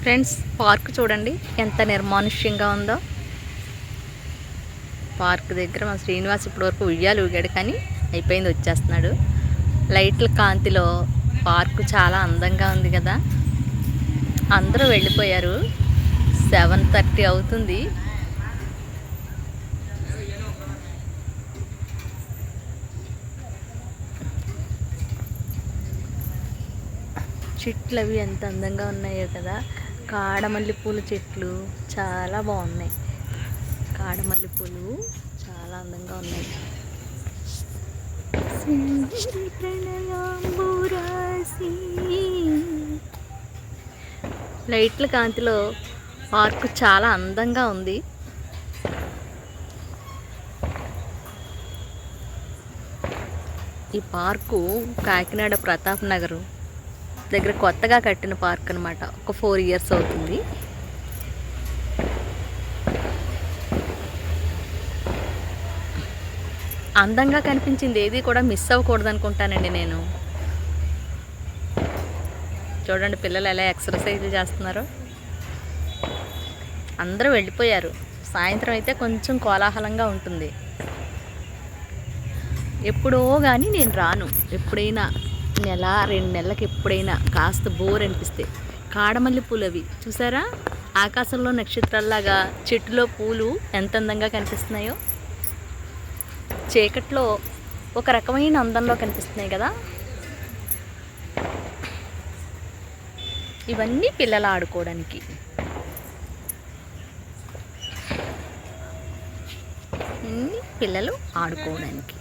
Friends park చూడండి. ఎంత నిర్మానుష్యంగా ఉందో. పార్క్ దగ్గర మా శ్రీనివాస్ ఇప్పటివరకు ఉయ్యాలు ఊగాడు కానీ అయిపోయింది వచ్చేస్తున్నాడు. లైట్ల కాంతిలో పార్కు చాలా అందంగా ఉంది కదా. అందరూ వెళ్ళిపోయారు. సెవెన్ థర్టీ అవుతుంది. చెట్లు అవి ఎంత అందంగా ఉన్నాయో కదా. కాడమల్లి పూల చెట్లు చాలా బాగున్నాయి. కాడమల్లి పూలు చాలా అందంగా ఉన్నాయి. లైట్ల కాంతిలో పార్కు చాలా అందంగా ఉంది. ఈ పార్కు కాకినాడ ప్రతాప్ నగర్ దగ్గర కొత్తగా కట్టిన పార్క్ అనమాట ఒక ఫోర్ ఇయర్స్ అవుతుంది. అందంగా కనిపించింది ఏది కూడా మిస్ అవ్వకూడదు అనుకుంటానండి నేను. చూడండి పిల్లలు ఎలా ఎక్సర్సైజ్ చేస్తున్నారో. అందరూ వెళ్ళిపోయారు. సాయంత్రం అయితే కొంచెం కోలాహలంగా ఉంటుంది. ఎప్పుడో కానీ నేను రాను. ఎప్పుడైనా నెల రెండు నెలలకు ఎప్పుడైనా కాస్త బోర్ అనిపిస్తే. కాడమల్లి పూలు అవి చూసారా? ఆకాశంలో నక్షత్రాల్లాగా చెట్టులో పూలు ఎంత అందంగా కనిపిస్తున్నాయో. చీకట్లో ఒక రకమైన అందంలో కనిపిస్తున్నాయి కదా. ఇవన్నీ పిల్లలు ఆడుకోవడానికి. ఇన్ని పిల్లలు ఆడుకోవడానికి.